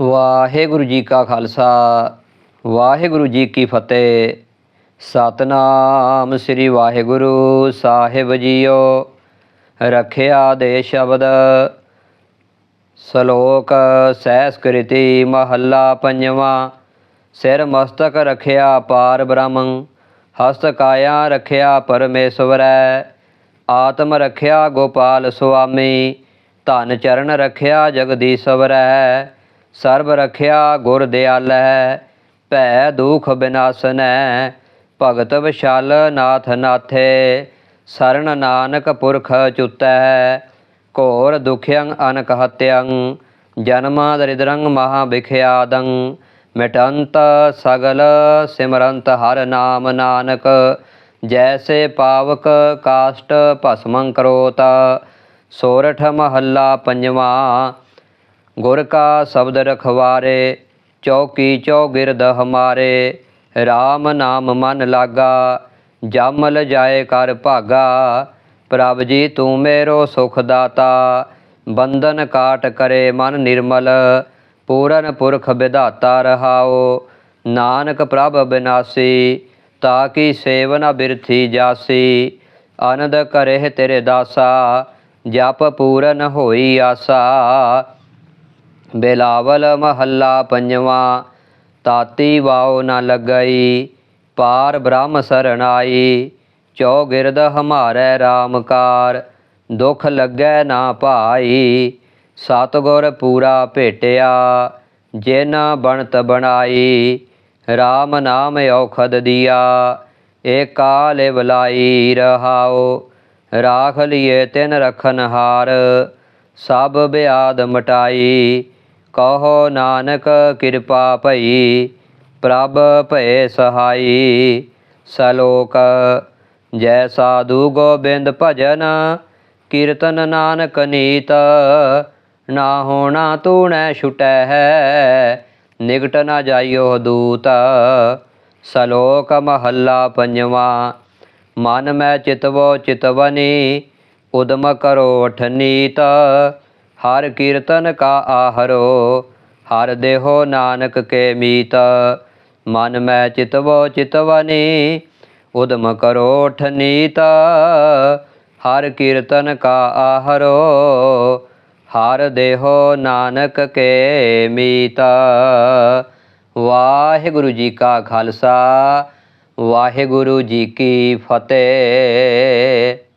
ਵਾਹਿਗੁਰੂ ਜੀ ਕਾ ਖਾਲਸਾ, ਵਾਹਿਗੁਰੂ ਜੀ ਕੀ ਫਤਿਹ। ਸਤਨਾਮ ਸ੍ਰੀ ਵਾਹਿਗੁਰੂ ਸਾਹਿਬ ਜੀਓ, ਰਖਿਆ ਦੇ ਸ਼ਬਦ। ਸ਼ਲੋਕ ਸਹਿਸਕ੍ਰਿਤੀ ਮਹੱਲਾ ਪੰਜਵਾਂ, ਸਿਰ ਮਸਤਕ ਰਖਿਆ ਪਾਰ ਬ੍ਰਹਮੰ, ਹਸਤ ਕਾਇਆ ਰਖਿਆ ਪਰਮੇਸ਼ਵਰੈ, ਆਤਮ ਰਖਿਆ ਗੋਪਾਲ ਸੁਆਮੀ, ਧਨ ਚਰਨ ਰਖਿਆ ਜਗਦੀਸ਼ਵਰੈ। ਸਰਬ ਰਖਿਆ ਗੁਰ ਦਿਆਲੈ, ਭੈ ਦੁਖ ਬਿਨਾਸਨੈ, ਭਗਤ ਵਿਸ਼ਾਲ ਨਾਥ ਨਾਥੇ, ਸਰਣ ਨਾਨਕ ਪੁਰਖ ਚੁਤੈ, ਘੋਰ ਦੁਖਿਅੰ ਅਨਕ ਹਤਿਅੰ ਜਨਮ ਦਰਿਦਰੰ ਮਹਾ ਵਿਖਿਆਦੰ, ਮਿਟੰਤ ਸਗਲ ਸਿਮਰੰਤ ਹਰ ਨਾਮ ਨਾਨਕ, ਜੈਸੇ ਪਾਵਕ ਕਾਸ਼ਟ ਭਸਮੰ ਕਰੋਤ, ਸੋਰਠ ਮਹੱਲਾ ਪੰਜਵਾਂ ਗੁਰ ਕਾ ਸ਼ਬਦ ਰਖਵਾਰੇ, ਚੌਕੀ ਚੌਗਿਰਦ ਹਮਾਰੇ RAM ਨਾਮ ਮਨ ਲਾਗਾ, ਜਮਲ ਜਾਏ ਕਰ ਭਾਗਾ, ਪ੍ਰਭ ਜੀ ਤੂੰ ਮੇਰੋ ਸੁਖ ਦਾਤਾ, ਬੰਧਨ ਕਾਟ ਕਰੇ ਮਨ ਨਿਰਮਲ, ਪੂਰਨ ਪੁਰਖ ਵਿਧਾਤਾ ਰਹਾਓ, ਨਾਨਕ ਪ੍ਰਭ ਬਿਨਾਸੀ, ਤਾ ਕੀ ਸੇਵਨ ਬਿਰਥੀ ਜਾਸੀ, ਆਨੰਦ ਕਰੇ ਤੇਰੇ ਦਾਸਾ, ਜਪ ਪੂਰਨ ਹੋਈ ਆਸਾ। ਬਿਲਾਵਲ ਮਹੱਲਾ ਪੰਜਵਾਂ, ਤਾਤੀ ਵਾਉ ਨ ਲੱਗਈ, ਪਾਰ ਬ੍ਰਹਮ ਸਰਣਾਈ ਚੌਗਿਰਦ ਹਮਾਰੇ ਰਾਮਕਾਰ ਦੁਖ ਲੱਗੈ ਨਾ ਭਾਈ, ਸਤਗੁਰ ਪੂਰਾ ਭੇਟਿਆ, ਜਿਨ ਬਣਤ ਬਣਾਈ RAM ਨਾਮ ਔਖਦ ਦੀਆ ਏ ਕਾਲੇ ਰਹਾਓ ਰਾਖ ਲਿਏ ਤਿਨ ਰਖਨ ਹਾਰ, ਸਭ ਬਿਆਦ ਮਟਾਈ ਕਹੋ ਨਾਨਕ ਕਿਰਪਾ ਭਈ, ਪ੍ਰਭ ਭਏ ਸਹਾਈ। ਸਲੋਕ, ਜੈ ਸਾਧੂ ਗੋਬਿੰਦ ਭਜਨ, ਕੀਰਤਨ ਨਾਨਕ ਨੀਤ। ਨਾ ਹੋਣਾ ਤੂਣੈ ਛੁਟੈ ਹੈ ਨਿਕਟ ਨਾ ਜਾਈਓ ਦੂਤ। ਸਲੋਕ, ਮਹੱਲਾ ਪੰਜਵਾਂ, ਮਨ ਮੈਂ ਚਿਤਵੋ ਚਿਤਵਨੀ, ਉਦਮ ਕਰੋ ਅਠਨੀਤ ਹਰ ਕੀਰਤਨ ਕਾ ਆਹਰੋ, ਹਰ ਦੇਹੋ ਨਾਨਕ ਕੇ ਮੀਤ। ਮਨ ਮੈਂ ਚਿਤਵੋ ਚਿਤਵਨੀ, ਉਦਮ ਕਰੋ ਅਠਨੀਤ ਹਰ ਕੀਰਤਨ ਕਾ ਆਹਰੋ, ਹਰ ਦੇਹੋ ਨਾਨਕ ਕੇ ਮੀਤ। ਵਾਹਿਗੁਰੂ ਜੀ ਕਾ ਖਾਲਸਾ, ਵਾਹਿਗੁਰੂ ਜੀ ਕੀ ਫਤਿਹ।